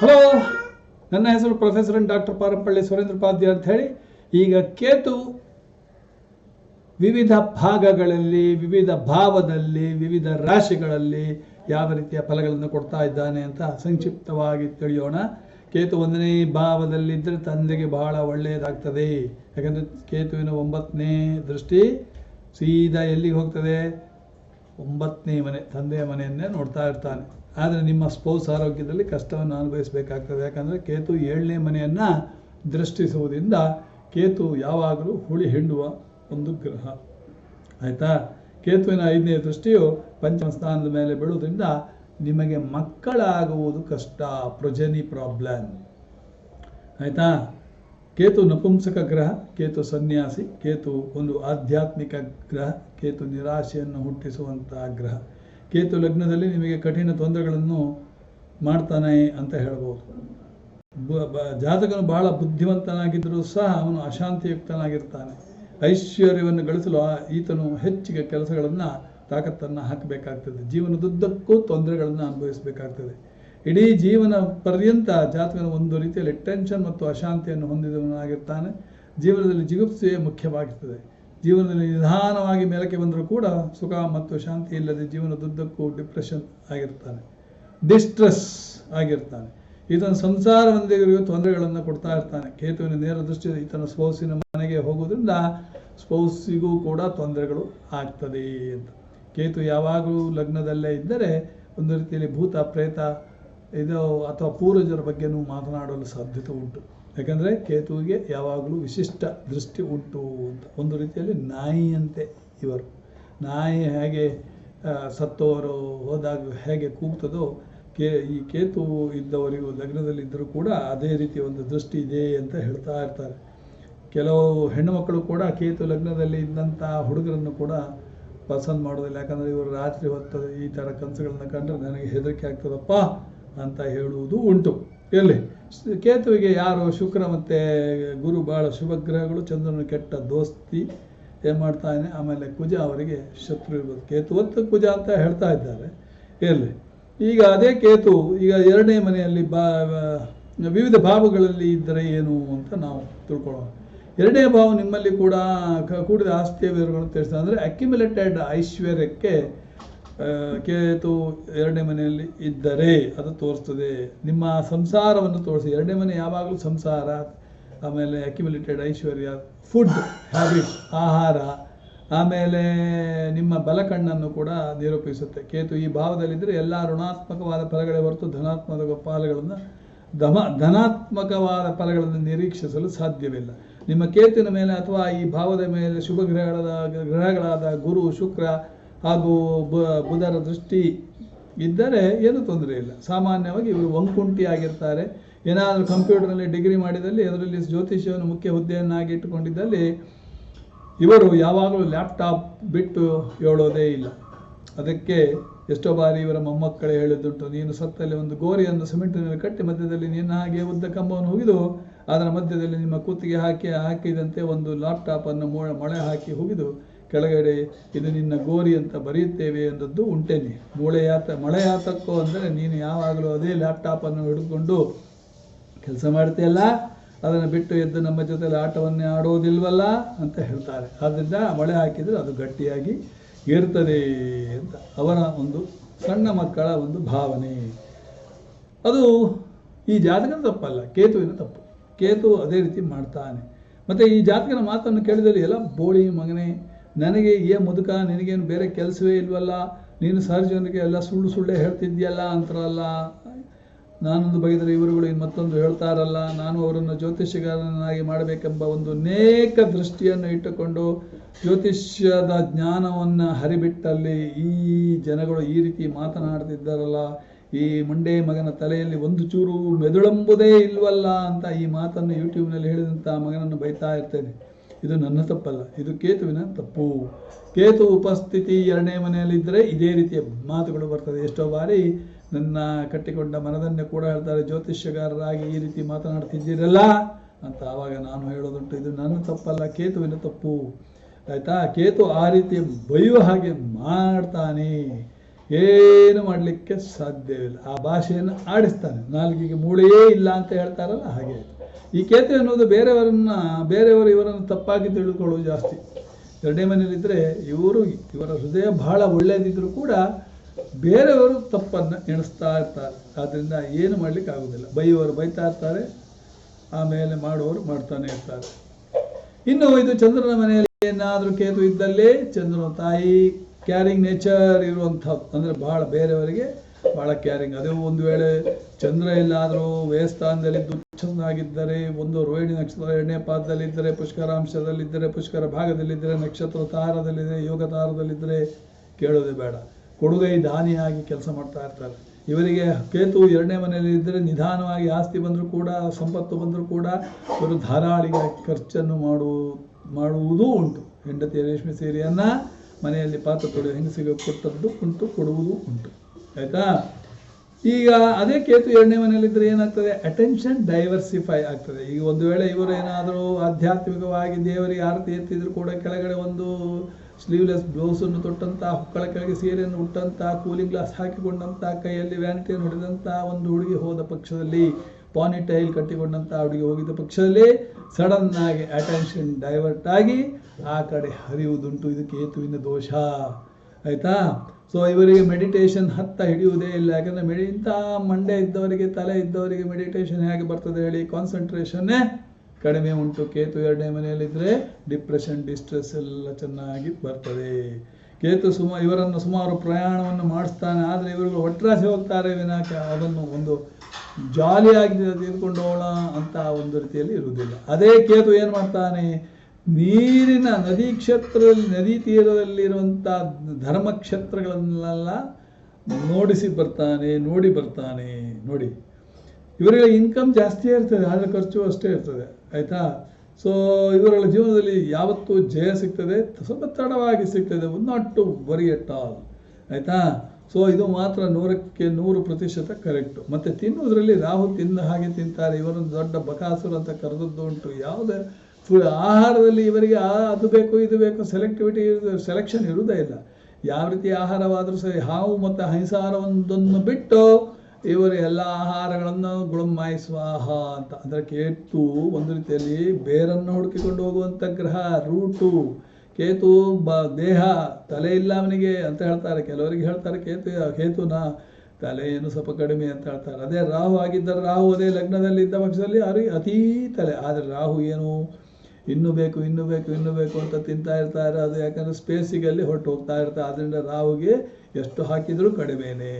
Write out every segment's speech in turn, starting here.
Hello, ನನ್ನ ಹೆಸರು professor doctor Parampalli Surendra ಪಾದ್ಯ ಅಂತ ಹೇಳಿ. ಈಗ ಕೇತು ವಿವಿಧ ಭಾಗಗಳಲ್ಲಿ, ವಿವಿಧ ಭಾವದಲ್ಲಿ, ವಿವಿಧ ರಾಶಿಗಳಲ್ಲಿ ಯಾವ ರೀತಿಯ ಫಲಗಳನ್ನು ಕೊಡ್ತಾ ಇದ್ದಾನೆ ಅಂತ ಸಂಕ್ಷಿಪ್ತವಾಗಿ ತಿಳಿಯೋಣ. ಕೇತು ಒಂದನೇ ಭಾವದಲ್ಲಿದ್ದರೆ ತಂದೆಗೆ ಬಹಳ ಒಳ್ಳೆಯದಾಗ್ತದೆ. ಯಾಕಂದರೆ ಕೇತುವಿನ ಒಂಬತ್ತನೇ ದೃಷ್ಟಿ ಸೀದಾ ಎಲ್ಲಿಗೆ ಹೋಗ್ತದೆ? ಒಂಬತ್ತನೇ ಮನೆ, ತಂದೆಯ ಮನೆಯನ್ನೇ ನೋಡ್ತಾ ಇರ್ತಾನೆ. ಆದರೆ ನಿಮ್ಮ ಸ್ಪೌಸ್ ಆರೋಗ್ಯದಲ್ಲಿ ಕಷ್ಟವನ್ನು ಅನುಭವಿಸಬೇಕಾಗ್ತದೆ. ಯಾಕಂದರೆ ಕೇತು ಏಳನೇ ಮನೆಯನ್ನು ದೃಷ್ಟಿಸುವುದರಿಂದ ಕೇತು ಯಾವಾಗಲೂ ಹುಳಿ ಹಿಂಡುವ ಒಂದು ಗ್ರಹ. ಆಯಿತಾ? ಕೇತುವಿನ ಐದನೇ ದೃಷ್ಟಿಯು ಪಂಚಮ ಸ್ಥಾನದ ಮೇಲೆ ಬೀಳುವುದರಿಂದ ನಿಮಗೆ ಮಕ್ಕಳಾಗುವುದು ಕಷ್ಟ ಪ್ರೊಜೆನಿ ಪ್ರಾಬ್ಲಮ್ ಆಯಿತಾ? ಕೇತು ನಪುಂಸಕ ಗ್ರಹ, ಕೇತು ಸನ್ಯಾಸಿ, ಕೇತು ಒಂದು ಆಧ್ಯಾತ್ಮಿಕ ಗ್ರಹ, ಕೇತು ನಿರಾಶೆಯನ್ನು ಹುಟ್ಟಿಸುವಂತಹ ಗ್ರಹ. ಕೇತು ಲಗ್ನದಲ್ಲಿ ನಿಮಗೆ ಕಠಿಣ ತೊಂದರೆಗಳನ್ನು ಮಾಡ್ತಾನೆ ಅಂತ ಹೇಳ್ಬೋದು. ಜಾತಕನು ಬಹಳ ಬುದ್ಧಿವಂತನಾಗಿದ್ದರೂ ಸಹ ಅವನು ಅಶಾಂತಿಯುಕ್ತನಾಗಿರ್ತಾನೆ. ಐಶ್ವರ್ಯವನ್ನು ಗಳಿಸಲು ಈತನು ಹೆಚ್ಚಿಗೆ ಕೆಲಸಗಳನ್ನು, ತಾಕತ್ತನ್ನು ಹಾಕಬೇಕಾಗ್ತದೆ. ಜೀವನದುದ್ದಕ್ಕೂ ತೊಂದರೆಗಳನ್ನು ಅನುಭವಿಸಬೇಕಾಗ್ತದೆ. ಇಡೀ ಜೀವನ ಪರ್ಯಂತ ಜಾತಕನ ಒಂದು ರೀತಿಯಲ್ಲಿ ಟೆನ್ಷನ್ ಮತ್ತು ಅಶಾಂತಿಯನ್ನು ಹೊಂದಿದವನಾಗಿರ್ತಾನೆ. ಜೀವನದಲ್ಲಿ ಜಿಗುಪ್ಸೆಯೇ ಮುಖ್ಯವಾಗಿರ್ತದೆ. ಜೀವನದಲ್ಲಿ ನಿಧಾನವಾಗಿ ಮೇಲಕ್ಕೆ ಬಂದರೂ ಕೂಡ ಸುಖ ಮತ್ತು ಶಾಂತಿ ಇಲ್ಲದೆ ಜೀವನದುದ್ದಕ್ಕೂ ಡಿಪ್ರೆಷನ್ ಆಗಿರ್ತಾನೆ. ಡಿಸ್ಟ್ರೆಸ್ ಆಗಿರ್ತಾನೆ. ಈತನ ಸಂಸಾರವೊಂದಿಗೂ ತೊಂದರೆಗಳನ್ನು ಕೊಡ್ತಾ ಇರ್ತಾನೆ. ಕೇತುವಿನ ನೇರ ದೃಷ್ಟಿ ಈತನ ಸ್ಪೌಸಿನ ಮನೆಗೆ ಹೋಗೋದ್ರಿಂದ ಸ್ಪೌಸಿಗೂ ಕೂಡ ತೊಂದರೆಗಳು ಆಗ್ತದೆ ಅಂತ. ಕೇತು ಯಾವಾಗಲೂ ಲಗ್ನದಲ್ಲೇ ಇದ್ದರೆ ಒಂದು ರೀತಿಯಲ್ಲಿ ಭೂತ ಪ್ರೇತ ಇದು ಅಥವಾ ಪೂರ್ವಜರ ಬಗ್ಗೆನೂ ಮಾತನಾಡಲು ಸಾಧ್ಯತೆ ಉಂಟು. ಯಾಕಂದರೆ ಕೇತುವಿಗೆ ಯಾವಾಗಲೂ ವಿಶಿಷ್ಟ ದೃಷ್ಟಿ ಉಂಟು ಅಂತ. ಒಂದು ರೀತಿಯಲ್ಲಿ ನಾಯಿಯಂತೆ ಇವರು. ನಾಯಿ ಹೇಗೆ ಸತ್ತವರು, ಹೋದಾಗ ಹೇಗೆ ಕೂಗ್ತದೋ, ಕೇ, ಈ ಕೇತು ಇದ್ದವರಿಗೂ ಲಗ್ನದಲ್ಲಿದ್ದರೂ ಕೂಡ ಅದೇ ರೀತಿ ಒಂದು ದೃಷ್ಟಿ ಇದೆ ಅಂತ ಹೇಳ್ತಾ ಇರ್ತಾರೆ. ಕೆಲವು ಹೆಣ್ಣು ಮಕ್ಕಳು ಕೂಡ ಕೇತು ಲಗ್ನದಲ್ಲಿ ಇದ್ದಂಥ ಹುಡುಗರನ್ನು ಕೂಡ ಪಸಂದ್ ಮಾಡೋದಿಲ್ಲ. ಯಾಕಂದರೆ ಇವರು ರಾತ್ರಿ ಹೊತ್ತು ಈ ಥರ ಕನಸುಗಳನ್ನು ಕಂಡ್ರೆ ನನಗೆ ಹೆದರಿಕೆ ಆಗ್ತದಪ್ಪ ಅಂತ ಹೇಳುವುದು ಉಂಟು. ಎಲ್ಲಿ? ಕೇತುವಿಗೆ ಯಾರು ಶುಕ್ರ ಮತ್ತು ಗುರು ಭಾಳ ಶುಭ ಗ್ರಹಗಳು ಚಂದ್ರನ ಕೆಟ್ಟ ದೋಸ್ತಿ ಏನು ಮಾಡ್ತಾನೆ, ಆಮೇಲೆ ಕುಜ ಅವರಿಗೆ ಶತ್ರು ಇರ್ಬೋದು. ಕೇತು ಹೊತ್ತು ಕುಜ ಅಂತ ಹೇಳ್ತಾ ಇದ್ದಾರೆ. ಇರಲಿ. ಈಗ ಅದೇ ಕೇತು, ಈಗ ಎರಡನೇ ಮನೆಯಲ್ಲಿ ಬಾ, ವಿವಿಧ ಭಾವಗಳಲ್ಲಿ ಇದ್ದರೆ ಏನು ಅಂತ ನಾವು ತಿಳ್ಕೊಳ್ಳೋಣ. ಎರಡನೇ ಭಾವ ನಿಮ್ಮಲ್ಲಿ ಕೂಡ ಕೂಡಿದ ಆಸ್ತಿಯ ವಿವರಗಳನ್ನು ತಿಳಿಸ್ತಾರೆ ಅಂದರೆ ಅಕ್ಯುಮುಲೇಟೆಡ್ ಐಶ್ವರ್ಯಕ್ಕೆ ಕೇತು ಎರಡನೇ ಮನೆಯಲ್ಲಿ ಇದ್ದರೆ ಅದು ತೋರಿಸ್ತದೆ. ನಿಮ್ಮ ಸಂಸಾರವನ್ನು ತೋರಿಸಿ. ಎರಡನೇ ಮನೆ ಯಾವಾಗಲೂ ಸಂಸಾರ, ಆಮೇಲೆ ಅಕ್ಯುಮುಲೇಟೆಡ್ ಐಶ್ವರ್ಯ ಫುಡ್ ಹ್ಯಾಬಿಟ್ ಆಹಾರ, ಆಮೇಲೆ ನಿಮ್ಮ ಬಲಕಣ್ಣನ್ನು ಕೂಡ ನಿರೂಪಿಸುತ್ತೆ. ಕೇತು, ಈ ಭಾವದಲ್ಲಿದ್ದರೆ ಎಲ್ಲ ಋಣಾತ್ಮಕವಾದ ಫಲಗಳೇ ಹೊರತು ಧನಾತ್ಮಕ ಫಲಗಳನ್ನು ಧಮ, ಧನಾತ್ಮಕವಾದ ಫಲಗಳನ್ನು ನಿರೀಕ್ಷಿಸಲು ಸಾಧ್ಯವಿಲ್ಲ. ನಿಮ್ಮ ಕೇತಿನ ಮೇಲೆ ಅಥವಾ ಈ ಭಾವದ ಮೇಲೆ ಶುಭ ಗ್ರಹಗಳಾದ ಗ್ರಹಗಳಾದ ಗುರು, ಶುಕ್ರ ಹಾಗೂ ಬುಧರ ದೃಷ್ಟಿ ಇದ್ದರೆ ಏನೂ ತೊಂದರೆ ಇಲ್ಲ. ಸಾಮಾನ್ಯವಾಗಿ ಇವರು ಒಂಕುಂಟಿ ಆಗಿರ್ತಾರೆ ಏನಾದರೂ ಕಂಪ್ಯೂಟರ್ನಲ್ಲಿ ಡಿಗ್ರಿ ಮಾಡಿದಲ್ಲಿ ಅದರಲ್ಲಿ ಜ್ಯೋತಿಷ್ಯವನ್ನು ಮುಖ್ಯ ಹುದ್ದೆಯನ್ನಾಗಿ ಇಟ್ಟುಕೊಂಡಿದ್ದಲ್ಲಿ ಇವರು ಯಾವಾಗಲೂ ಲ್ಯಾಪ್ಟಾಪ್ ಬಿಟ್ಟು ಹೇಳೋದೇ ಇಲ್ಲ. ಅದಕ್ಕೆ ಎಷ್ಟೋ ಬಾರಿ ಇವರ ಮೊಮ್ಮಕ್ಕಳೇ ಹೇಳಿದ್ದುಂಟು, ನೀನು ಸತ್ತಲ್ಲಿ ಒಂದು ಗೋರಿಯನ್ನು ಸಿಮೆಂಟಿನಲ್ಲಿ ಕಟ್ಟಿ ಮಧ್ಯದಲ್ಲಿ ನಿನ್ನ ಹಾಗೆ ಉದ್ದ ಕಂಬವನ್ನು ಹುಗಿದು, ಅದರ ಮಧ್ಯದಲ್ಲಿ ನಿಮ್ಮ ಕೂತಿಗೆ ಹಾಕಿ, ಹಾಕಿದಂತೆ ಒಂದು ಲ್ಯಾಪ್ಟಾಪನ್ನು ಮೊಳೆ ಹಾಕಿ ಹುಗಿದು ಕೆಳಗಡೆ ಇದು ನಿನ್ನ ಗೋರಿ ಅಂತ ಬರೆಯುತ್ತೇವೆ ಎಂದದ್ದು ಉಂಟೇನೆ. ಮೂಳೆಯಾತ, ಮಳೆಯಾತಕ್ಕೋ ಅಂದರೆ ನೀನು ಯಾವಾಗಲೂ ಅದೇ ಲ್ಯಾಪ್ಟಾಪನ್ನು ಹಿಡಿದುಕೊಂಡು ಕೆಲಸ ಮಾಡ್ತೀಯಲ್ಲ ಅದನ್ನು ಬಿಟ್ಟು ಎದ್ದು ನಮ್ಮ ಜೊತೆಲಿ ಆಟವನ್ನೇ ಆಡೋದಿಲ್ವಲ್ಲ ಅಂತ ಹೇಳ್ತಾರೆ. ಆದ್ದರಿಂದ ಮಳೆ ಹಾಕಿದರೆ ಅದು ಗಟ್ಟಿಯಾಗಿ ಇರ್ತದೆ ಅಂತ. ಅವರ ಒಂದು ಸಣ್ಣ ಮಕ್ಕಳ ಒಂದು ಭಾವನೆ. ಅದು ಈ ಜಾತಕನ ತಪ್ಪಲ್ಲ. ಕೇತುವಿನ ತಪ್ಪು. ಕೇತು ಅದೇ ರೀತಿ ಮಾಡ್ತಾನೆ. ಮತ್ತು ಈ ಜಾತಕನ ಮಾತನ್ನು ಕೇಳಿದಲ್ಲಿ ಎಲ್ಲ ಬೋಳಿ, ಮಗನೇ ನನಗೆ ಏ ಮುದುಕ, ನಿನಗೇನು ಬೇರೆ ಕೆಲಸವೇ ಇಲ್ವಲ್ಲ? ನೀನು ಸಹಜನಿಗೆ ಎಲ್ಲ ಸುಳ್ಳು ಸುಳ್ಳೆ ಹೇಳ್ತಿದ್ಯಲ್ಲ ಅಂತಾರಲ್ಲ. ನಾನೊಂದು ಬಗೆದರೆ ಇವರುಗಳು ಇನ್ನು ಮತ್ತೊಂದು ಹೇಳ್ತಾರಲ್ಲ. ನಾನು ಅವರನ್ನು ಜ್ಯೋತಿಷ್ಯಗಾರನಾಗಿ ಮಾಡಬೇಕೆಂಬ ಒಂದು ಅನೇಕ ದೃಷ್ಟಿಯನ್ನು ಇಟ್ಟುಕೊಂಡು ಜ್ಯೋತಿಷ್ಯದ ಜ್ಞಾನವನ್ನು ಹರಿಬಿಟ್ಟಲ್ಲಿ ಈ ಜನಗಳು ಈ ರೀತಿ ಮಾತನಾಡ್ತಿದ್ದಾರಲ್ಲ. ಈ ಮುಂಡೆ ಮಗನ ತಲೆಯಲ್ಲಿ ಒಂದು ಚೂರು ಮೆದುಳೆಂಬುದೇ ಇಲ್ವಲ್ಲ ಅಂತ ಈ ಮಾತನ್ನು ಯೂಟ್ಯೂಬ್ನಲ್ಲಿ ಹೇಳಿದಂಥ ಮಗನನ್ನು ಬೈತಾ ಇರ್ತೇನೆ. ಇದು ನನ್ನ ತಪ್ಪಲ್ಲ, ಇದು ಕೇತುವಿನ ತಪ್ಪು. ಕೇತು ಉಪಸ್ಥಿತಿ ಎರಡನೇ ಮನೆಯಲ್ಲಿದ್ದರೆ ಇದೇ ರೀತಿಯ ಮಾತುಗಳು ಬರ್ತದೆ. ಎಷ್ಟೋ ಬಾರಿ ನನ್ನ ಕಟ್ಟಿಕೊಂಡ ಮನದನ್ನೇ ಕೂಡ ಹೇಳ್ತಾರೆ, ಜ್ಯೋತಿಷ್ಯಗಾರರಾಗಿ ಈ ರೀತಿ ಮಾತನಾಡ್ತಿದ್ದೀರಲ್ಲ ಅಂತ ಆವಾಗ ನಾನು ಹೇಳೋದುಂಟು, ಇದು ನನ್ನ ತಪ್ಪಲ್ಲ, ಕೇತುವಿನ ತಪ್ಪು. ಆಯಿತಾ? ಕೇತು ಆ ರೀತಿ ಬೈಯುವ ಹಾಗೆ ಮಾಡ್ತಾನೆ. ಏನು ಮಾಡಲಿಕ್ಕೆ ಸಾಧ್ಯವಿಲ್ಲ ಆ ಭಾಷೆಯನ್ನು ಆಡಿಸ್ತಾನೆ. ನಾಲ್ಕಿಗೆ ಮೂಳೆಯೇ ಇಲ್ಲ ಅಂತ ಹೇಳ್ತಾರಲ್ಲ, ಹಾಗೆ ಈ ಕೇತು ಅನ್ನೋದು ಬೇರೆಯವರನ್ನ, ಬೇರೆಯವರು ಇವರನ್ನು ತಪ್ಪಾಗಿ ತಿಳ್ಕೊಳ್ಳೋದು ಜಾಸ್ತಿ. ಎರಡನೇ ಮನೇಲಿದ್ದರೆ ಇವರು ಇವರ ಹೃದಯ ಬಹಳ ಒಳ್ಳೆಯದಿದ್ದರೂ ಕೂಡ ಬೇರೆಯವರು ತಪ್ಪನ್ನು ಎಣಿಸ್ತಾ ಇರ್ತಾರೆ. ಆದ್ದರಿಂದ ಏನು ಮಾಡಲಿಕ್ಕೆ ಆಗೋದಿಲ್ಲ. ಬೈಯುವರು ಬೈತಾ ಇರ್ತಾರೆ, ಆಮೇಲೆ ಮಾಡುವವರು ಮಾಡ್ತಾನೆ ಇರ್ತಾರೆ. ಇನ್ನು ಇದು ಚಂದ್ರನ ಮನೆಯಲ್ಲಿ ಏನಾದರೂ ಕೇತು ಇದ್ದಲ್ಲಿ ಚಂದ್ರನ ತಾಯಿ ಕ್ಯಾರಿಂಗ್ ನೇಚರ್ ಇರುವಂಥದ್ದು. ಅಂದರೆ ಬಹಳ ಬೇರೆಯವರಿಗೆ ಬಹಳ ಕ್ಯಾರಿಂಗ್ ಅದೇ ಒಂದು ವೇಳೆ ಚಂದ್ರ ಎಲ್ಲಾದರೂ ವ್ಯಯಸ್ಥಾನದಲ್ಲಿ ದುಚ್ಚನಾಗಿದ್ದರೆ ಒಂದು ರೋಹಿಣಿ ನಕ್ಷತ್ರ, ಎರಡನೇ ಪಾದದಲ್ಲಿದ್ದರೆ ಪುಷ್ಕರಾಂಶದಲ್ಲಿದ್ದರೆ, ಪುಷ್ಕರ ಭಾಗದಲ್ಲಿದ್ದರೆ, ನಕ್ಷತ್ರ ತಾರದಲ್ಲಿದ್ದರೆ, ಯೋಗ ತಾರದಲ್ಲಿದ್ದರೆ ಕೇಳೋದೇ ಬೇಡ. ಕೊಡುಗೈ ದಾನಿಯಾಗಿ ಕೆಲಸ ಮಾಡ್ತಾ ಇರ್ತಾರೆ. ಇವರಿಗೆ ಕೇತು ಎರಡನೇ ಮನೆಯಲ್ಲಿ ಇದ್ದರೆ ನಿಧಾನವಾಗಿ ಆಸ್ತಿ ಬಂದರೂ ಕೂಡ, ಸಂಪತ್ತು ಬಂದರೂ ಕೂಡ ಇವರು ಧಾರಾಳಿಗೆ ಖರ್ಚನ್ನು ಮಾಡು, ಮಾಡುವುದೂ ಉಂಟು. ಹೆಂಡತಿಯ ರೇಷ್ಮೆ ಸೀರೆಯನ್ನು ಮನೆಯಲ್ಲಿ ಪಾತ್ರ ತೊಳೆದು ಹೆಂಗಸಿಗೆ ಕೊಟ್ಟದ್ದು ಉಂಟು ಕೊಡುವುದೂ ಉಂಟು. ಆಯಿತಾ? ಈಗ ಅದೇ ಕೇತು ಎರಡನೇ ಮನೆಯಲ್ಲಿದ್ದರೆ ಏನಾಗ್ತದೆ? ಅಟೆನ್ಷನ್ ಡೈವರ್ಸಿಫೈ ಆಗ್ತದೆ. ಈಗ ಒಂದು ವೇಳೆ ಇವರು ಏನಾದರೂ ಆಧ್ಯಾತ್ಮಿಕವಾಗಿ ದೇವರಿಗೆ ಆರತಿ ಎತ್ತಿದ್ರು ಕೂಡ ಕೆಳಗಡೆ ಒಂದು ಸ್ಲೀವ್ಲೆಸ್ ಬ್ಲೌಸನ್ನು ತೊಟ್ಟಂಥ ಹುಕ್ಕಳ ಕೆಳಗೆ ಸೀರೆಯನ್ನು ಉಟ್ಟಂಥ ಕೂಲಿಂಗ್ ಗ್ಲಾಸ್ ಹಾಕಿಕೊಂಡಂಥ ಕೈಯಲ್ಲಿ ವ್ಯಾನಿಟಿಯನ್ನು ಹೊಡೆದಂತ ಒಂದು ಹುಡುಗಿ ಹೋದ ಪಕ್ಷದಲ್ಲಿ ಪಾನಿ ಟೈಲ್ ಕಟ್ಟಿಕೊಂಡಂಥ ಹುಡುಗಿ ಹೋಗಿದ್ದ ಪಕ್ಷದಲ್ಲಿ ಸಡನ್ ಆಗಿ ಅಟೆನ್ಷನ್ ಡೈವರ್ಟ್ ಆಗಿ ಆ ಕಡೆ ಹರಿಯುವುದುಂಟು. ಇದು ಕೇತುವಿನ ದೋಷ. ಆಯಿತಾ? ಸೊ ಇವರಿಗೆ ಮೆಡಿಟೇಷನ್ ಹತ್ತ ಹಿಡಿಯುವುದೇ ಇಲ್ಲ. ಯಾಕಂದರೆ ಮೆಡಿ, ಇಂಥ ಮಂಡೆ ಇದ್ದವರಿಗೆ, ತಲೆ ಇದ್ದವರಿಗೆ ಮೆಡಿಟೇಷನ್ ಹೇಗೆ ಬರ್ತದೆ ಹೇಳಿ ಕಾನ್ಸಂಟ್ರೇಷನ್ನೇ ಕಡಿಮೆ ಉಂಟು. ಕೇತು ಎರಡನೇ ಮನೆಯಲ್ಲಿದ್ದರೆ ಡಿಪ್ರೆಷನ್ ಡಿಸ್ಟ್ರೆಸ್ ಎಲ್ಲ ಚೆನ್ನಾಗಿ ಬರ್ತದೆ. ಕೇತು ಸುಮ, ಇವರನ್ನು ಸುಮಾರು ಪ್ರಯಾಣವನ್ನು ಮಾಡಿಸ್ತಾನೆ. ಆದರೆ ಇವರುಗಳು ಒಟ್ರಾಸಿ ಹೋಗ್ತಾರೆ ವಿನಾಕ ಅದನ್ನು ಒಂದು ಜಾಲಿಯಾಗಿ ತೀರ್ಕೊಂಡೋಣ ಅಂತ ಒಂದು ರೀತಿಯಲ್ಲಿ ಇರುವುದಿಲ್ಲ. ಅದೇ ಕೇತು ಏನು ಮಾಡ್ತಾನೆ? ನೀರಿನ ನದಿ ಕ್ಷೇತ್ರದಲ್ಲಿ, ನದಿ ತೀರದಲ್ಲಿರುವಂಥ ಧರ್ಮಕ್ಷೇತ್ರಗಳನ್ನೆಲ್ಲ ನೋಡಿಸಿ ಬರ್ತಾನೆ, ನೋಡಿ ಬರ್ತಾನೆ, ನೋಡಿ. ಇವರಿಗೆ ಇನ್ಕಮ್ ಜಾಸ್ತಿ ಇರ್ತದೆ, ಆದರೆ ಖರ್ಚು ಅಷ್ಟೇ ಇರ್ತದೆ, ಆಯಿತಾ? ಸೊ ಇವರುಗಳ ಜೀವನದಲ್ಲಿ ಯಾವತ್ತೂ ಜಯ ಸಿಗ್ತದೆ, ಸ್ವಲ್ಪ ತಡವಾಗಿ ಸಿಗ್ತದೆ not to worry at all ಆಯಿತಾ? ಸೊ ಇದು ಮಾತ್ರ ನೂರಕ್ಕೆ ನೂರು ಪ್ರತಿಶತ ಕರೆಕ್ಟು ಮತ್ತು ತಿನ್ನುವುದರಲ್ಲಿ ರಾಹು ತಿಂದ ಹಾಗೆ ತಿಂತಾರೆ ಇವರನ್ನು ದೊಡ್ಡ ಬಕಾಸುರ ಅಂತ ಕರೆದದ್ದು ಉಂಟು. ಯಾವುದೇ ಆಹಾರದಲ್ಲಿ ಇವರಿಗೆ ಅದು ಬೇಕು, ಇದು ಬೇಕು ಸೆಲೆಕ್ಟಿವಿಟಿ ಸೆಲೆಕ್ಷನ್ ಇರುವುದೇ ಇಲ್ಲ. ಯಾವ ರೀತಿ ಆಹಾರವಾದರೂ ಸರಿ, ಹಾವು ಮತ್ತು ಹಂಸಾಹಾರವೊಂದನ್ನು ಬಿಟ್ಟು ಇವರು ಎಲ್ಲ ಆಹಾರಗಳನ್ನು ಗುಳುಮಾಯಿ ಸ್ವಾಹ ಅಂತ. ಅಂದರೆ ಕೇತು ಒಂದು ರೀತಿಯಲ್ಲಿ ಬೇರನ್ನು ಹುಡುಕಿಕೊಂಡು ಹೋಗುವಂಥ ಗ್ರಹ, ರೂಟು. ಕೇತು ಬ, ದೇಹ, ತಲೆ ಇಲ್ಲ ಅವನಿಗೆ ಅಂತ ಹೇಳ್ತಾರೆ. ಕೆಲವರಿಗೆ ಹೇಳ್ತಾರೆ, ಕೇತು ಕೇತುನ ತಲೆ ಏನು ಸ್ವಲ್ಪ ಕಡಿಮೆ ಅಂತ ಹೇಳ್ತಾರೆ. ಅದೇ ರಾಹು ಆಗಿದ್ದರೆ ರಾಹು ಅದೇ ಲಗ್ನದಲ್ಲಿ ಇದ್ದ ಪಕ್ಷದಲ್ಲಿ ಅರಿ, ಅತೀ ತಲೆ. ಆದರೆ ರಾಹು ಏನು ಇನ್ನೂ ಬೇಕು ಇನ್ನೂ ಬೇಕು ಇನ್ನೂ ಬೇಕು ಅಂತ ತಿಂತಾ ಇರ್ತಾರೆ ಅದು ಯಾಕಂದರೆ ಸ್ಪೇಸಿಗೆ ಅಲ್ಲಿ ಹೊರಟು ಹೋಗ್ತಾ ಇರ್ತಾರೆ ಆದ್ದರಿಂದ ರಾಹುಗೆ ಎಷ್ಟು ಹಾಕಿದರೂ ಕಡಿಮೆನೇ.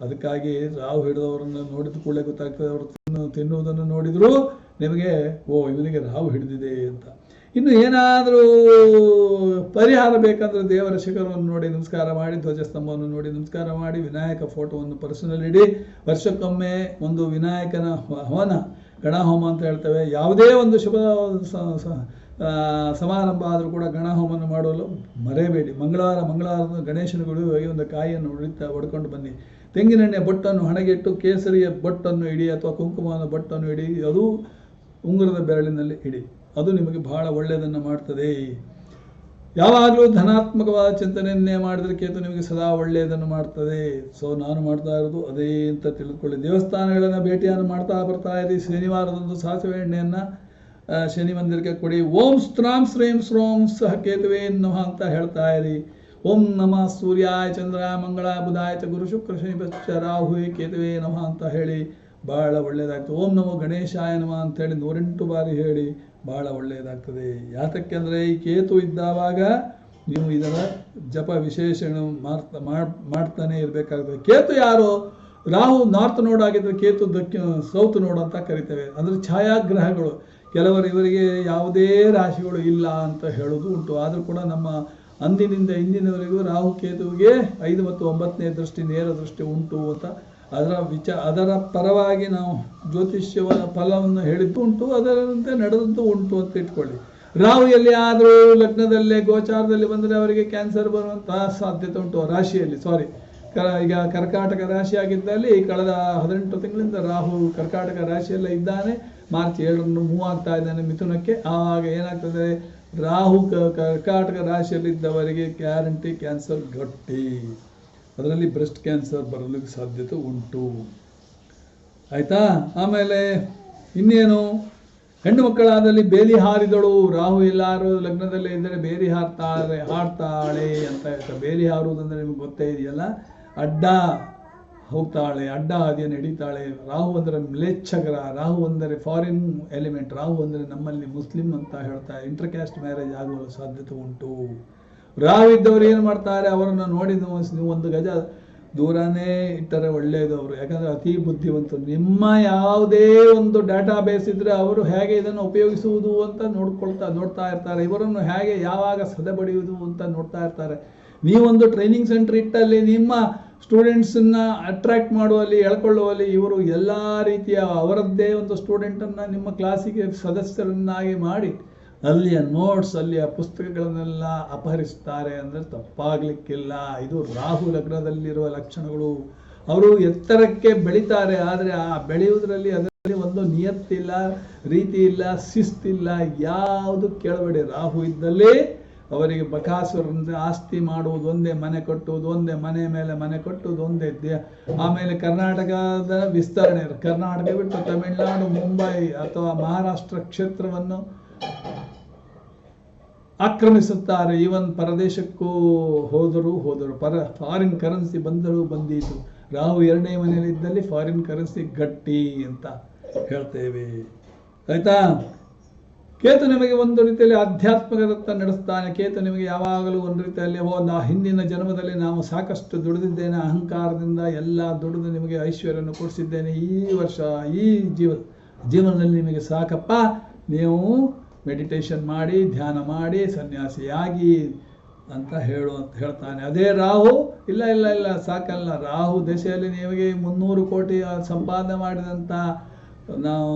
ಅದಕ್ಕಾಗಿ ರಾಹು ಹಿಡಿದವರನ್ನು ನೋಡಿದ ಕೂಡಲೇ ಗೊತ್ತಾಗ್ತದೆ, ಅವರು ತಿನ್ನು, ತಿನ್ನುವುದನ್ನು ನೋಡಿದರೂ ನಿಮಗೆ, ಓ, ಇವನಿಗೆ ರಾಹು ಹಿಡಿದಿದೆ ಅಂತ. ಇನ್ನು ಏನಾದರೂ ಪರಿಹಾರ ಬೇಕಂದ್ರೆ ದೇವರ ಶಿಖರವನ್ನು ನೋಡಿ ನಮಸ್ಕಾರ ಮಾಡಿ, ಧ್ವಜಸ್ತಂಭವನ್ನು ನೋಡಿ ನಮಸ್ಕಾರ ಮಾಡಿ, ವಿನಾಯಕ ಫೋಟೋವನ್ನು ಪರ್ಸನಲ್ ಇಡಿ. ವರ್ಷಕ್ಕೊಮ್ಮೆ ಒಂದು ವಿನಾಯಕನ ಹವನ ಗಣಹೋಮ ಅಂತ ಹೇಳ್ತೇವೆ. ಯಾವುದೇ ಒಂದು ಶುಭ ಸಮಾರಂಭ ಆದರೂ ಕೂಡ ಗಣಹೋಮವನ್ನು ಮಾಡಲು ಮರೆಯಬೇಡಿ. ಮಂಗಳವಾರ ಮಂಗಳವಾರದ ಗಣೇಶನ ಗುಡಿಗೆ ಒಂದು ಕಾಯಿಯನ್ನು ಹೊಡಿತಾ ಹೊಡ್ಕೊಂಡು ಬನ್ನಿ. ತೆಂಗಿನೆಣ್ಣೆ ಬೊಟ್ಟನ್ನು ಹಣಗೆಟ್ಟು ಕೇಸರಿಯ ಬೊಟ್ಟನ್ನು ಇಡಿ ಅಥವಾ ಕುಂಕುಮದ ಬೊಟ್ಟನ್ನು ಇಡಿ. ಅದು ಉಂಗುರದ ಬೆರಳಿನಲ್ಲಿ ಇಡಿ. ಅದು ನಿಮಗೆ ಬಹಳ ಒಳ್ಳೆಯದನ್ನು ಮಾಡ್ತದೆ. ಯಾವಾಗಲೂ ಧನಾತ್ಮಕವಾದ ಚಿಂತನೆಯನ್ನೇ ಮಾಡಿದ್ರೆ ಕೇತು ನಿಮಗೆ ಸದಾ ಒಳ್ಳೆಯದನ್ನು ಮಾಡ್ತದೆ. ಸೊ ನಾನು ಮಾಡ್ತಾ ಇರೋದು ಅದೇ ಅಂತ ತಿಳಿದುಕೊಳ್ಳಿ ದೇವಸ್ಥಾನಗಳನ್ನು ಭೇಟಿಯನ್ನು ಮಾಡ್ತಾ ಬರ್ತಾ ಇರಿ. ಶನಿವಾರದಂದು ಸಾಸಿವೆ ಎಣ್ಣೆಯನ್ನು ಶನಿ ಮಂದಿರಕ್ಕೆ ಕೊಡಿ. ಓಂ ಸ್ತ್ರಾಂ ಶ್ರೀಂ ಸ್ರೋಂ ಸಹ ಕೇತುವೆ ನಮಃ ಅಂತ ಹೇಳ್ತಾ ಇರಿ. ಓಂ ನಮಃ ಸೂರ್ಯಾಯ ಚಂದ್ರ ಮಂಗಳ ಬುಧಾಯ ಚ ಗುರು ಶುಕ್ರ ಶನಿ ರಾಹುವೆ ಕೇತುವೆ ನಮಃ ಅಂತ ಹೇಳಿ ಬಹಳ ಒಳ್ಳೆಯದಾಗ್ತದೆ ಓಂ ನಮೋ ಗಣೇಶಾಯ ನಮಃ ಅಂತೇಳಿ ನೂರೆಂಟು ಬಾರಿ ಹೇಳಿ ಬಹಳ ಒಳ್ಳೆಯದಾಗ್ತದೆ. ಯಾತಕ್ಕೆ ಅಂದರೆ ಈ ಕೇತು ಇದ್ದಾವಾಗ ನೀವು ಇದರ ಜಪ ವಿಶೇಷಣ ಮಾಡ್ತಾ ಮಾಡ್- ಮಾಡ್ತಾನೆ ಇರಬೇಕಾಗ್ತದೆ. ಕೇತು ಯಾರು? ರಾಹು ನಾರ್ತ್ ನೋಡ್ ಆಗಿದ್ರೆ ಕೇತು ದಕ್ಷಿಣ ಸೌತ್ ನೋಡ್ ಅಂತ ಕರಿತೇವೆ. ಅಂದರೆ ಛಾಯಾಗ್ರಹಗಳು. ಕೆಲವರು ಇವರಿಗೆ ಯಾವುದೇ ರಾಶಿಗಳು ಇಲ್ಲ ಅಂತ ಹೇಳೋದು ಉಂಟು. ಆದರೂ ಕೂಡ ನಮ್ಮ ಅಂದಿನಿಂದ ಇಂದಿನವರೆಗೂ ರಾಹು ಕೇತುವಿಗೆ ಐದು ಮತ್ತು ಒಂಬತ್ತನೇ ದೃಷ್ಟಿ ನೇರ ದೃಷ್ಟಿ ಉಂಟು ಅಂತ ಅದರ ವಿಚ, ಅದರ ಪರವಾಗಿ ನಾವು ಜ್ಯೋತಿಷ್ಯವ ಫಲವನ್ನು ಹೇಳಿದ್ದು ಉಂಟು, ಅದರಂತೆ ನಡೆದದ್ದು ಉಂಟು ಅಂತ ಇಟ್ಕೊಳ್ಳಿ. ರಾಹು ಎಲ್ಲಿ ಆದರೂ ಲಗ್ನದಲ್ಲೇ, ಗೋಚಾರದಲ್ಲಿ ಬಂದರೆ ಅವರಿಗೆ ಕ್ಯಾನ್ಸರ್ ಬರುವಂತಹ ಸಾಧ್ಯತೆ ಉಂಟು, ರಾಶಿಯಲ್ಲಿ ಸಾರಿ ಈಗ ಕರ್ಕಾಟಕ ರಾಶಿ ಆಗಿದ್ದಲ್ಲಿ ಕಳೆದ ಹದಿನೆಂಟು ತಿಂಗಳಿಂದ ರಾಹು ಕರ್ಕಾಟಕ ರಾಶಿಯಲ್ಲೇ ಇದ್ದಾನೆ. ಮಾರ್ಚ್ ಏಳರಂದು ಮೂವ್ ಆಗ್ತಾ ಇದ್ದಾನೆ ಮಿಥುನಕ್ಕೆ. ಆವಾಗ ಏನಾಗ್ತದೆ? ರಾಹು ಕರ್ಕಾಟಕ ರಾಶಿಯಲ್ಲಿದ್ದವರಿಗೆ ಗ್ಯಾರಂಟಿ ಕ್ಯಾನ್ಸರ್ ಗಟ್ಟಿ. ಅದರಲ್ಲಿ ಬ್ರೆಸ್ಟ್ ಕ್ಯಾನ್ಸರ್ ಬರಲಿಕ್ಕೆ ಸಾಧ್ಯತೆ ಉಂಟು. ಆಯ್ತಾ? ಆಮೇಲೆ ಇನ್ನೇನು? ಹೆಣ್ಣು ಮಕ್ಕಳಾದಲ್ಲಿ ಬೇಲಿ ಹಾರಿದಳು. ರಾಹು ಎಲ್ಲಾರು ಲಗ್ನದಲ್ಲಿ ಇದ್ದರೆ ಬೇಲಿ ಹಾರ್ತಾಳೆ ಹಾಡ್ತಾಳೆ ಅಂತ ಹೇಳ್ತಾರೆ. ಬೇಲಿ ಹಾರುವುದಂದ್ರೆ ನಿಮ್ಗೆ ಗೊತ್ತೇ ಇದೆಯಲ್ಲ? ಅಡ್ಡ ಹೋಗ್ತಾಳೆ, ಅಡ್ಡ ಹಾದಿಯನ್ನು ಹಿಡಿತಾಳೆ ರಾಹು ಅಂದರೆ ಮ್ಲೇಚ್ಛಗರ ರಾಹು ಅಂದರೆ ಫಾರಿನ್ ಎಲಿಮೆಂಟ್ ರಾಹು ಅಂದರೆ ನಮ್ಮಲ್ಲಿ ಮುಸ್ಲಿಂ ಅಂತ ಹೇಳ್ತಾ ಇಂಟರ್ ಕ್ಯಾಸ್ಟ್ ಮ್ಯಾರೇಜ್ ಆಗುವ ಸಾಧ್ಯತೆ ಉಂಟು. ರಾಹು ಇದ್ದವರು ಏನು ಮಾಡ್ತಾರೆ? ಅವರನ್ನು ನೋಡಿ ನೀವು ಒಂದು ಗಜ ದೂರನೇ ಇಟ್ಟರೆ ಒಳ್ಳೆಯದು ಅವರು. ಯಾಕಂದರೆ ಅತಿ ಬುದ್ಧಿವಂತರು. ನಿಮ್ಮ ಯಾವುದೇ ಒಂದು ಡಾಟಾ ಬೇಸ್ ಇದ್ದರೆ ಅವರು ಹೇಗೆ ಇದನ್ನು ಉಪಯೋಗಿಸುವುದು ಅಂತ ನೋಡ್ಕೊಳ್ತಾ, ನೋಡ್ತಾ ಇರ್ತಾರೆ. ಇವರನ್ನು ಹೇಗೆ ಯಾವಾಗ ಸದೆಬಡಿಯುವುದು ಅಂತ ನೋಡ್ತಾ ಇರ್ತಾರೆ. ನೀವೊಂದು ಟ್ರೈನಿಂಗ್ ಸೆಂಟರ್ ಇಟ್ಟಲ್ಲಿ ನಿಮ್ಮ ಸ್ಟೂಡೆಂಟ್ಸನ್ನ ಅಟ್ರಾಕ್ಟ್ ಮಾಡುವಲ್ಲಿ, ಎಳ್ಕೊಳ್ಳುವಲ್ಲಿ ಇವರು ಎಲ್ಲ ರೀತಿಯ ಅವರದ್ದೇ ಒಂದು ಸ್ಟೂಡೆಂಟನ್ನು ನಿಮ್ಮ ಕ್ಲಾಸಿಗೆ ಸದಸ್ಯರನ್ನಾಗಿ ಮಾಡಿ ಅಲ್ಲಿಯ ನೋಟ್ಸ್ ಅಲ್ಲಿಯ ಪುಸ್ತಕಗಳನ್ನೆಲ್ಲ ಅಪಹರಿಸ್ತಾರೆ ಅಂದರೆ ತಪ್ಪಾಗಲಿಕ್ಕಿಲ್ಲ. ಇದು ರಾಹು ಲಗ್ನದಲ್ಲಿರುವ ಲಕ್ಷಣಗಳು. ಅವರು ಎತ್ತರಕ್ಕೆ ಬೆಳೀತಾರೆ, ಆದರೆ ಆ ಬೆಳೆಯುವುದರಲ್ಲಿ ಅದರಲ್ಲಿ ಒಂದು ನಿಯತ್ತಿಲ್ಲ, ರೀತಿ ಇಲ್ಲ, ಶಿಸ್ತಿಲ್ಲ, ಯಾವುದು ಕೇಳಬೇಡಿ. ರಾಹು ಇದ್ದಲ್ಲಿ ಅವರಿಗೆ ಬಕಾಸುರಿಂದ ಆಸ್ತಿ ಮಾಡುವುದು ಒಂದೇ, ಮನೆ ಕಟ್ಟುವುದು ಒಂದೇ, ಮನೆ ಮೇಲೆ ಮನೆ ಕಟ್ಟುವುದು ಒಂದೇ ದೇ ಆಮೇಲೆ ಕರ್ನಾಟಕದ ವಿಸ್ತರಣೆ, ಕರ್ನಾಟಕ ಬಿಟ್ಟು ತಮಿಳುನಾಡು, ಮುಂಬೈ ಅಥವಾ ಮಹಾರಾಷ್ಟ್ರ ಕ್ಷೇತ್ರವನ್ನು ಆಕ್ರಮಿಸುತ್ತಾರೆ. ಈವನ್ ಪರದೇಶಕ್ಕೂ ಹೋದರೂ ಹೋದರು. ಪರ ಫಾರಿನ್ ಕರೆನ್ಸಿ ಬಂದರೂ ಬಂದೀತು. ರಾಹು ಎರಡನೇ ಮನೆಯಲ್ಲಿ ಇದ್ದಲ್ಲಿ ಫಾರಿನ್ ಕರೆನ್ಸಿ ಗಟ್ಟಿ ಅಂತ ಹೇಳ್ತೇವೆ. ಆಯ್ತಾ? ಕೇತು ನಿಮಗೆ ಒಂದು ರೀತಿಯಲ್ಲಿ ಆಧ್ಯಾತ್ಮಿಕದತ್ತ ನಡೆಸ್ತಾನೆ. ಕೇತು ನಿಮಗೆ ಯಾವಾಗಲೂ ಒಂದು ರೀತಿಯಲ್ಲಿ, ಓ, ನಾ ಹಿಂದಿನ ಜನ್ಮದಲ್ಲಿ ನಾವು ಸಾಕಷ್ಟು ದುಡಿದಿದ್ದೇನೆ. ಅಹಂಕಾರದಿಂದ ಎಲ್ಲ ದುಡಿದು ನಿಮಗೆ ಐಶ್ವರ್ಯವನ್ನು ಕೊಡಿಸಿದ್ದೇನೆ. ಈ ವರ್ಷ, ಈ ಜೀವ, ಜೀವನದಲ್ಲಿ ನಿಮಗೆ ಸಾಕಪ್ಪ. ನೀವು ಮೆಡಿಟೇಷನ್ ಮಾಡಿ, ಧ್ಯಾನ ಮಾಡಿ, ಸನ್ಯಾಸಿಯಾಗಿ ಅಂತ ಹೇಳು ಅಂತ ಹೇಳ್ತಾನೆ. ಅದೇ ರಾಹು, ಇಲ್ಲ ಇಲ್ಲ ಇಲ್ಲ, ಸಾಕಲ್ಲ. ರಾಹು ದೆಸೆಯಲ್ಲಿ ನಿಮಗೆ ಮುನ್ನೂರು ಕೋಟಿ ಸಂಪಾದನೆ ಮಾಡಿದಂಥ ನಾವು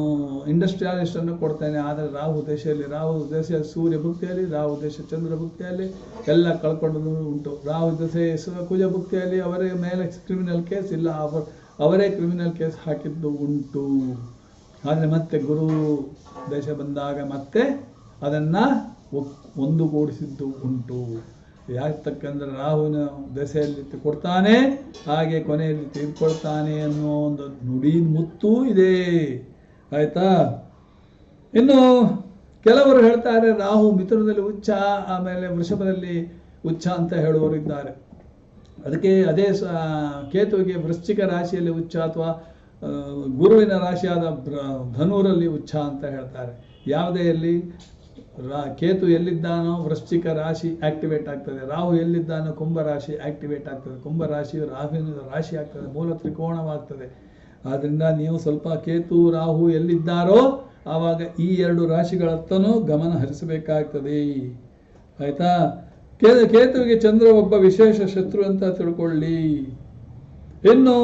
ಇಂಡಸ್ಟ್ರಿಯಲಿಸ್ಟನ್ನು ಕೊಡ್ತೇನೆ. ಆದರೆ ರಾಹು ದೇಶದಲ್ಲಿ ರಾಹು ದೇಶ ಸೂರ್ಯ ಭಕ್ತಿಯಲ್ಲಿ, ರಾಹು ದೇಶ ಚಂದ್ರ ಭಕ್ತಿಯಲ್ಲಿ ಎಲ್ಲ ಕಳ್ಕೊಂಡದ್ದು ಉಂಟು. ರಾಹು ದೇಶ ಕುಜ ಭಕ್ತಿಯಲ್ಲಿ ಅವರೇ ಮೇಲೆ ಕ್ರಿಮಿನಲ್ ಕೇಸ್ ಇಲ್ಲ, ಅವರ ಅವರೇ ಕ್ರಿಮಿನಲ್ ಕೇಸ್ ಹಾಕಿದ್ದು ಉಂಟು. ಆದರೆ ಮತ್ತೆ ಗುರು ದೇಶ ಬಂದಾಗ ಮತ್ತೆ ಅದನ್ನು ಒಂದುಗೂಡಿಸಿದ್ದು ಉಂಟು. ಯಾಕಂದ್ರೆ ರಾಹುನ ದೆಸೆಯಲ್ಲಿ ಕೊಡ್ತಾನೆ, ಹಾಗೆ ಕೊನೆಯಲ್ಲಿ ತೆಗೆದುಕೊಳ್ತಾನೆ ಅನ್ನೋ ಒಂದು ನುಡಿ ಮುತ್ತೂ ಇದೆ. ಆಯ್ತಾ? ಇನ್ನು ಕೆಲವರು ಹೇಳ್ತಾರೆ, ರಾಹು ಮಿಥುನದಲ್ಲಿ ಉಚ್ಚ ಆಮೇಲೆ ವೃಷಭದಲ್ಲಿ ಉಚ್ಚ ಅಂತ ಹೇಳುವವರು ಇದ್ದಾರೆ ಅದಕ್ಕೆ ಅದೇ ಕೇತುವಿಗೆ ವೃಶ್ಚಿಕ ರಾಶಿಯಲ್ಲಿ ಉಚ್ಚ ಅಥವಾ ಗುರುವಿನ ರಾಶಿಯಾದ ಧನುರಲ್ಲಿ ಉಚ್ಚ ಅಂತ ಹೇಳ್ತಾರೆ. ಯಾವುದೆಯಲ್ಲಿ ರಾ, ಕೇತು ಎಲ್ಲಿದ್ದಾನೋ ವೃಶ್ಚಿಕ ರಾಶಿ ಆಕ್ಟಿವೇಟ್ ಆಗ್ತದೆ. ರಾಹು ಎಲ್ಲಿದ್ದಾನೋ ಕುಂಭ ರಾಶಿ ಆಕ್ಟಿವೇಟ್ ಆಗ್ತದೆ. ಕುಂಭ ರಾಶಿ ರಾಹುವಿನ ರಾಶಿ ಆಗ್ತದೆ. ಮೂಲ ತ್ರಿಕೋಣವಾಗ್ತದೆ ಆದ್ದರಿಂದ ನೀವು ಸ್ವಲ್ಪ ಕೇತು, ರಾಹು ಎಲ್ಲಿದ್ದಾರೋ ಆವಾಗ ಈ ಎರಡು ರಾಶಿಗಳತ್ತನೂ ಗಮನ ಹರಿಸಬೇಕಾಗ್ತದೆ. ಆಯ್ತಾ? ಕೇತುವಿಗೆ ಚಂದ್ರ ಒಬ್ಬ ವಿಶೇಷ ಶತ್ರು ಅಂತ ತಿಳ್ಕೊಳ್ಳಿ. ಇನ್ನು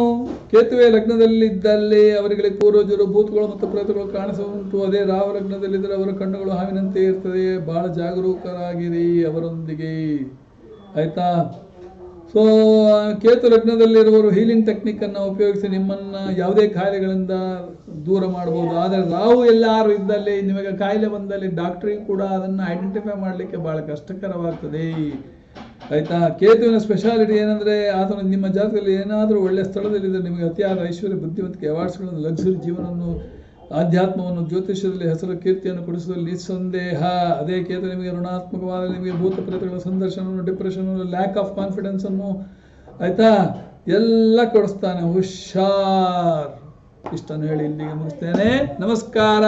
ಕೇತುವೆ ಲಗ್ನದಲ್ಲಿದ್ದಲ್ಲಿ ಅವರಿಗೆ ಪೂರ್ವಜರು ಭೂತಗಳು ಮತ್ತು ಪ್ರೇತಗಳು ಕಾಣಿಸುವಂತು ಅದೇ ರಾವ ಲಗ್ನದಲ್ಲಿದ್ದರೆ ಅವರ ಕಣ್ಣುಗಳು ಹಾವಿನಂತೆ ಇರ್ತದೆ ಬಹಳ ಜಾಗರೂಕರಾಗಿರಿ ಅವರೊಂದಿಗೆ. ಆಯ್ತಾ? ಸೊ ಕೇತು ಲಗ್ನದಲ್ಲಿರುವವರು ಹೀಲಿಂಗ್ ಟೆಕ್ನಿಕ್ ಅನ್ನು ಉಪಯೋಗಿಸಿ ನಿಮ್ಮನ್ನ ಯಾವುದೇ ಕಾಯಿಲೆಗಳಿಂದ ದೂರ ಮಾಡಬಹುದು ಆದರೆ ರಾಹು ಎಲ್ಲಾರು ಇದ್ದಲ್ಲಿ ನಿಮಗೆ ಕಾಯಿಲೆ ಬಂದಲ್ಲಿ ಡಾಕ್ಟ್ರಿಗೆ ಕೂಡ ಅದನ್ನು ಐಡೆಂಟಿಫೈ ಮಾಡಲಿಕ್ಕೆ ಬಹಳ ಕಷ್ಟಕರವಾಗ್ತದೆ. ಆಯ್ತಾ? ಕೇತುವಿನ ಸ್ಪೆಷಾಲಿಟಿ ಏನಂದ್ರೆ ಆತನು ನಿಮ್ಮ ಜಾತಕದಲ್ಲಿ ಏನಾದರೂ ಒಳ್ಳೆ ಸ್ಥಳದಲ್ಲಿದ್ದರೆ ನಿಮಗೆ ಅತಿಯಾದ ಐಶ್ವರ್ಯ, ಬುದ್ಧಿವಂತಿಕೆ ಅವಾರ್ಡ್ಸ್ಗಳನ್ನು ಲಕ್ಸುರಿ ಜೀವನವನ್ನು, ಆಧ್ಯಾತ್ಮವನ್ನು, ಜ್ಯೋತಿಷ್ಯದಲ್ಲಿ ಹೆಸರು, ಕೀರ್ತಿಯನ್ನು ಕೊಡಿಸುವಲ್ಲಿ ನಿಸ್ಸಂದೇಹ ಅದೇ ಕೇತು ನಿಮಗೆ ಋಣಾತ್ಮಕವಾದ ನಿಮಗೆ ಭೂತ ಪ್ರೇತಗಳ ಸಂದರ್ಶನವನ್ನು ಡಿಪ್ರೆಷನ್ ಲ್ಯಾಕ್ ಆಫ್ ಕಾನ್ಫಿಡೆನ್ಸ್ ಅನ್ನು, ಆಯ್ತಾ? ಎಲ್ಲ ಕೊಡಿಸ್ತಾನೆ. ಹುಷಾರ್. ಇಷ್ಟನ್ನು ಹೇಳಿ ಇಲ್ಲಿಗೆ ಮುಗಿಸ್ತೇನೆ. ನಮಸ್ಕಾರ.